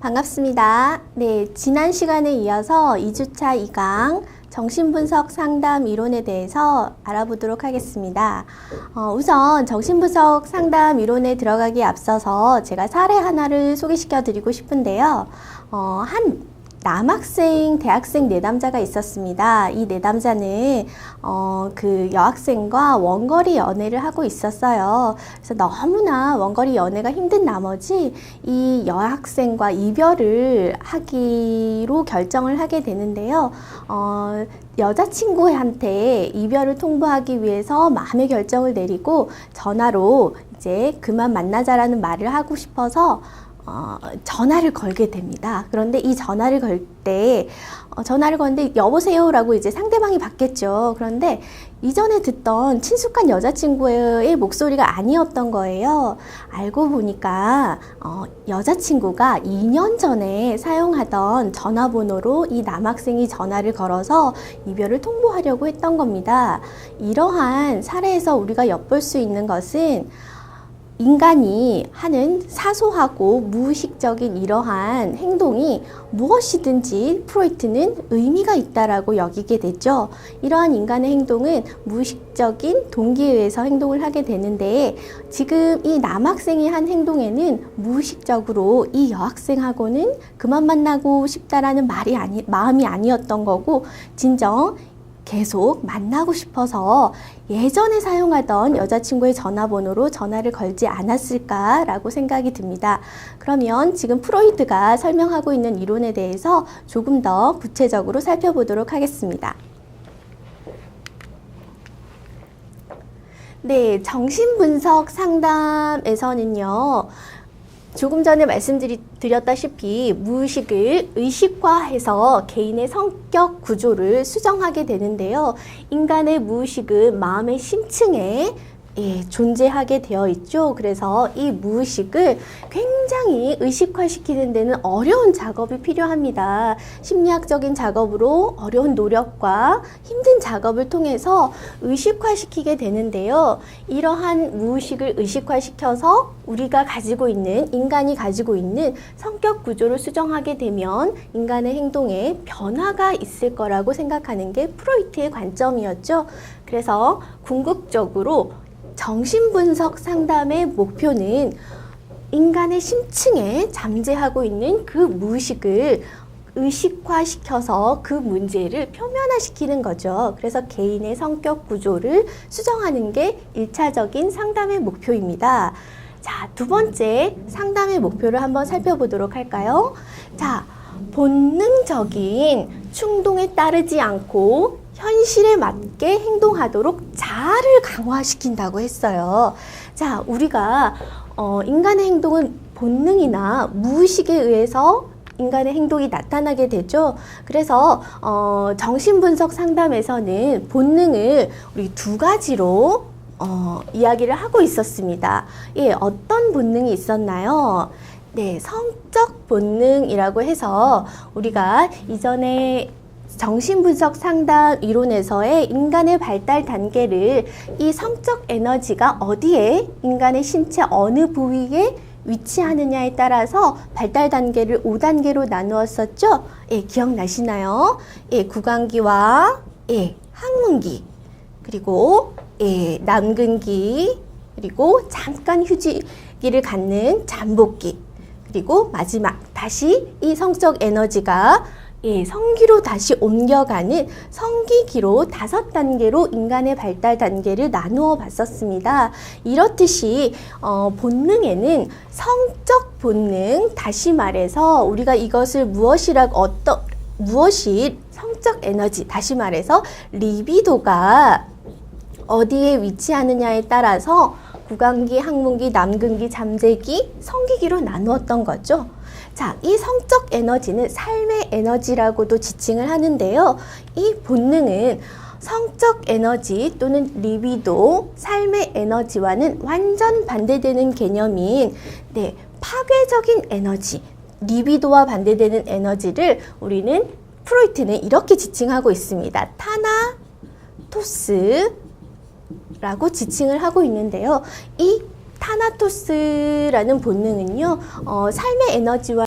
반갑습니다. 네, 지난 시간에 이어서 2주차 2강 정신분석 상담 이론에 대해서 알아보도록 하겠습니다. 어, 우선 정신분석 상담 이론에 들어가기 앞서서 제가 사례 하나를 소개시켜 드리고 싶은데요. 어, 한 남학생, 대학생 내담자가 있었습니다. 이 내담자는 어, 그 여학생과 원거리 연애를 하고 있었어요. 그래서 너무나 원거리 연애가 힘든 나머지 이 여학생과 이별을 하기로 결정을 하게 되는데요. 어, 여자친구한테 이별을 통보하기 위해서 마음의 결정을 내리고 전화로 이제 그만 만나자라는 말을 하고 싶어서 어, 전화를 걸게 됩니다. 그런데 이 전화를 걸 때, 어, 전화를 거는데 여보세요라고 이제 상대방이 받겠죠. 그런데 이전에 듣던 친숙한 여자친구의 목소리가 아니었던 거예요. 알고 보니까, 어, 여자친구가 2년 전에 사용하던 전화번호로 이 남학생이 전화를 걸어서 이별을 통보하려고 했던 겁니다. 이러한 사례에서 우리가 엿볼 수 있는 것은 인간이 하는 사소하고 무의식적인 이러한 행동이 무엇이든지 프로이트는 의미가 있다라고 여기게 되죠. 이러한 인간의 행동은 무의식적인 동기에 의해서 행동을 하게 되는데 지금 이 남학생이 한 행동에는 무의식적으로 이 여학생하고는 그만 만나고 싶다라는 말이 아니 마음이 아니었던 거고 진정 계속 만나고 싶어서 예전에 사용하던 여자친구의 전화번호로 전화를 걸지 않았을까라고 생각이 듭니다. 그러면 지금 프로이드가 설명하고 있는 이론에 대해서 조금 더 구체적으로 살펴보도록 하겠습니다. 네, 정신분석 상담에서는요, 조금 전에 말씀드렸다시피 무의식을 의식화해서 개인의 성격 구조를 수정하게 되는데요. 인간의 무의식은 마음의 심층에 예, 존재하게 되어 있죠. 그래서 이 무의식을 굉장히 의식화시키는 데는 어려운 작업이 필요합니다. 심리학적인 작업으로 어려운 노력과 힘든 작업을 통해서 의식화시키게 되는데요. 이러한 무의식을 의식화시켜서 우리가 가지고 있는, 인간이 가지고 있는 성격 구조를 수정하게 되면 인간의 행동에 변화가 있을 거라고 생각하는 게 프로이트의 관점이었죠. 그래서 궁극적으로 정신분석 상담의 목표는 인간의 심층에 잠재하고 있는 그 무의식을 의식화시켜서 그 문제를 표면화시키는 거죠. 그래서 개인의 성격 구조를 수정하는 게 일차적인 상담의 목표입니다. 자, 두 번째 상담의 목표를 한번 살펴보도록 할까요? 자, 본능적인 충동에 따르지 않고 현실에 맞게 행동하도록 자아를 강화시킨다고 했어요. 자, 우리가 어, 인간의 행동은 본능이나 무의식에 의해서 인간의 행동이 나타나게 되죠. 그래서 어, 정신분석 상담에서는 본능을 우리 두 가지로 어, 이야기를 하고 있었습니다. 예, 어떤 본능이 있었나요? 네, 성적 본능이라고 해서 우리가 이전에 정신분석 상담 이론에서의 인간의 발달 단계를 이 성적 에너지가 어디에 인간의 신체 어느 부위에 위치하느냐에 따라서 발달 단계를 5단계로 나누었었죠? 예, 기억나시나요? 예, 구강기와 예, 항문기 그리고 예, 남근기 그리고 잠깐 휴지기를 갖는 잠복기 그리고 마지막 다시 이 성적 에너지가 예, 성기로 다시 옮겨가는 성기기로 다섯 단계로 인간의 발달 단계를 나누어 봤었습니다. 이렇듯이 어, 본능에는 성적 본능, 다시 말해서 우리가 이것을 무엇이라고 어떤 무엇이 성적 에너지, 다시 말해서 리비도가 어디에 위치하느냐에 따라서 구강기, 항문기, 남근기, 잠재기, 성기기로 나누었던 거죠. 자, 이 성적 에너지는 삶의 에너지라고도 지칭을 하는데요. 이 본능은 성적 에너지 또는 리비도, 삶의 에너지와는 완전 반대되는 개념인 네, 파괴적인 에너지, 리비도와 반대되는 에너지를 우리는 프로이트는 이렇게 지칭하고 있습니다. 타나 토스 라고 지칭을 하고 있는데요. 이 타나토스라는 본능은요, 어, 삶의 에너지와